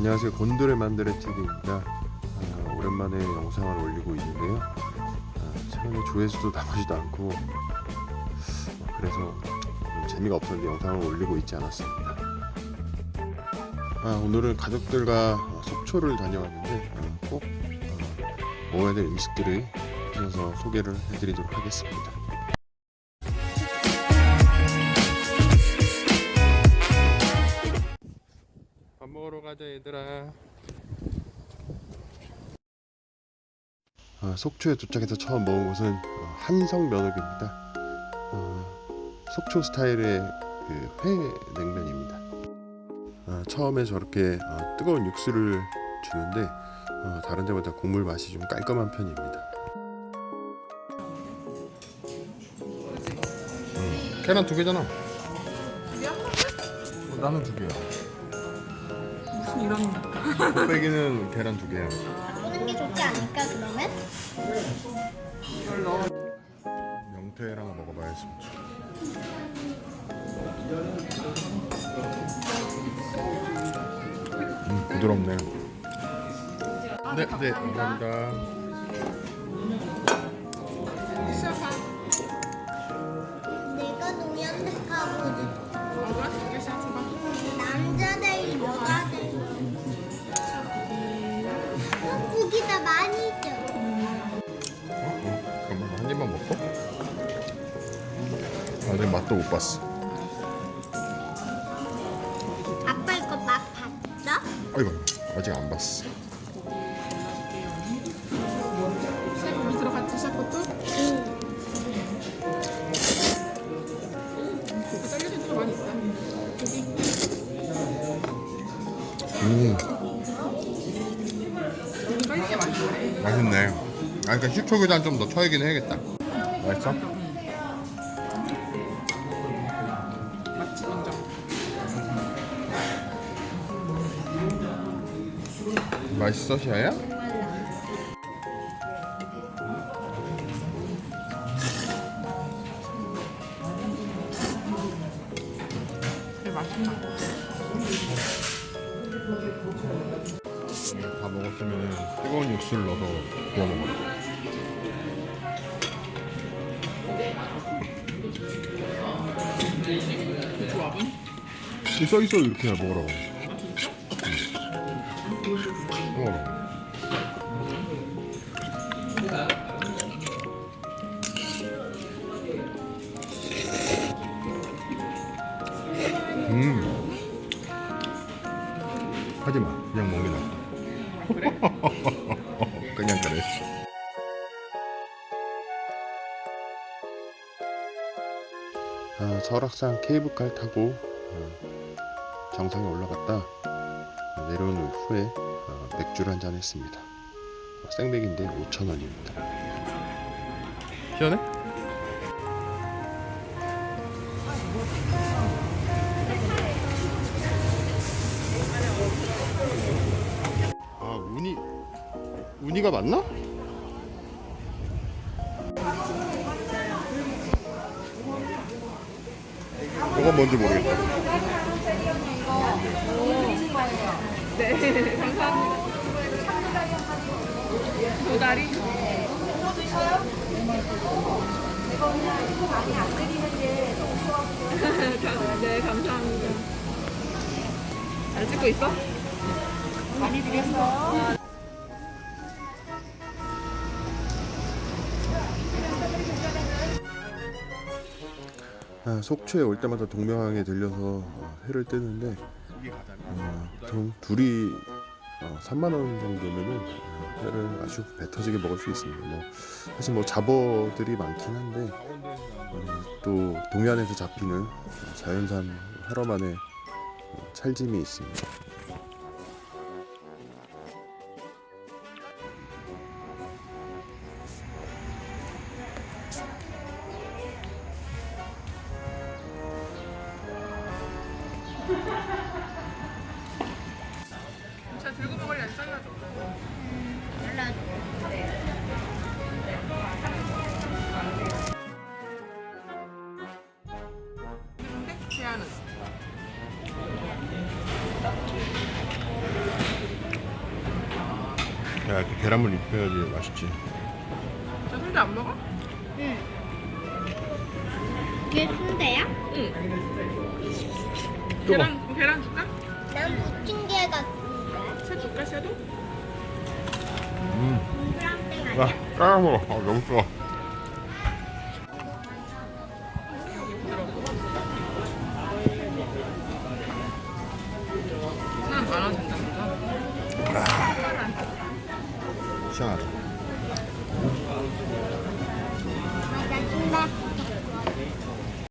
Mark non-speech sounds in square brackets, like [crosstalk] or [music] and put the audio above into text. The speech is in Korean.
안녕하세요. 곤드레 만드레 TV입니다. 아, 오랜만에 영상을 올리고 있는데요. 아, 최근에 조회수도 나오지도 않고 어, 그래서 좀 재미가 없었는데 영상을 올리고 있지 않았습니다. 아, 오늘은 가족들과 어, 속초를 다녀왔는데 어, 꼭 어, 먹어야 될 음식들을 그래서 소개를 해드리도록 하겠습니다 가자 얘들아. 아, 속초에 도착해서 처음 먹은 곳은 어, 한성 면옥입니다. 어, 속초 스타일의 그 회 냉면입니다. 아, 처음에 저렇게 어, 뜨거운 육수를 주는데 어, 다른 데보다 국물 맛이 좀 깔끔한 편입니다. 음, 계란 두 개잖아. 어, 나는 두 개야 이런 곱빼기는 계란 두 개야 하는 게 좋지 않을까 그러면? 명태랑 먹어봐야지 음 부드럽네 네, 네 감사합니다 내가 두개 시작해봐 남자들이 뭐가 많이 줘. 어? 어? 잠깐만 한 입만 먹고 아직 맛도 못 봤어 아빠 이거 맛 봤어? 아이고 아직 안 봤어 시작고기 들어갔지 시작부터 고기 잘려진 거 많이 있다 고기 음 아 그러니까 식초계단 좀 더 쳐야긴 해야겠다 맛있어? 맛있어 시아야? 되게 맛있나 다 먹었으면 뜨거운 육수를 넣어서 구워 먹어라 써 있어 이렇게 먹으라고. 먹어라. 음. 하지 마. 그냥 먹는? 낫다. [laughs] 그냥 그래. 설악산 케이블카를 타고 어, 정상에 올라갔다 어, 내려온 후에 어, 맥주를 한잔 했습니다. 어, 생맥인데 5,000원입니다. 시원해? 아, 우니 우니가 맞나? 그건 뭔지 모르겠다. 네 감사합니다 잘 찍고 있어? 많이 드렸어 아, 속초에 올 때마다 동명항에 들려서 어, 회를 뜨는데 어, 보통 둘이 어, 3만 원 정도면은 어, 회를 아주 배 터지게 먹을 수 있습니다. 뭐 사실 뭐 잡어들이 많긴 한데 어, 또 동해안에서 잡히는 어, 자연산 회로만의 어, 찰짐이 있습니다. 야, 이렇게 계란물 입혀야지 맛있지. 저 순대 안 먹어? 응. 이게 순대야? 응. 또 계란 계란 줄까? 난 부침개 같은데. 새 줄까 새도? 음, 동그랑땡 야, 아니야? 까먹어 아, 너무 된다. 시원 하다.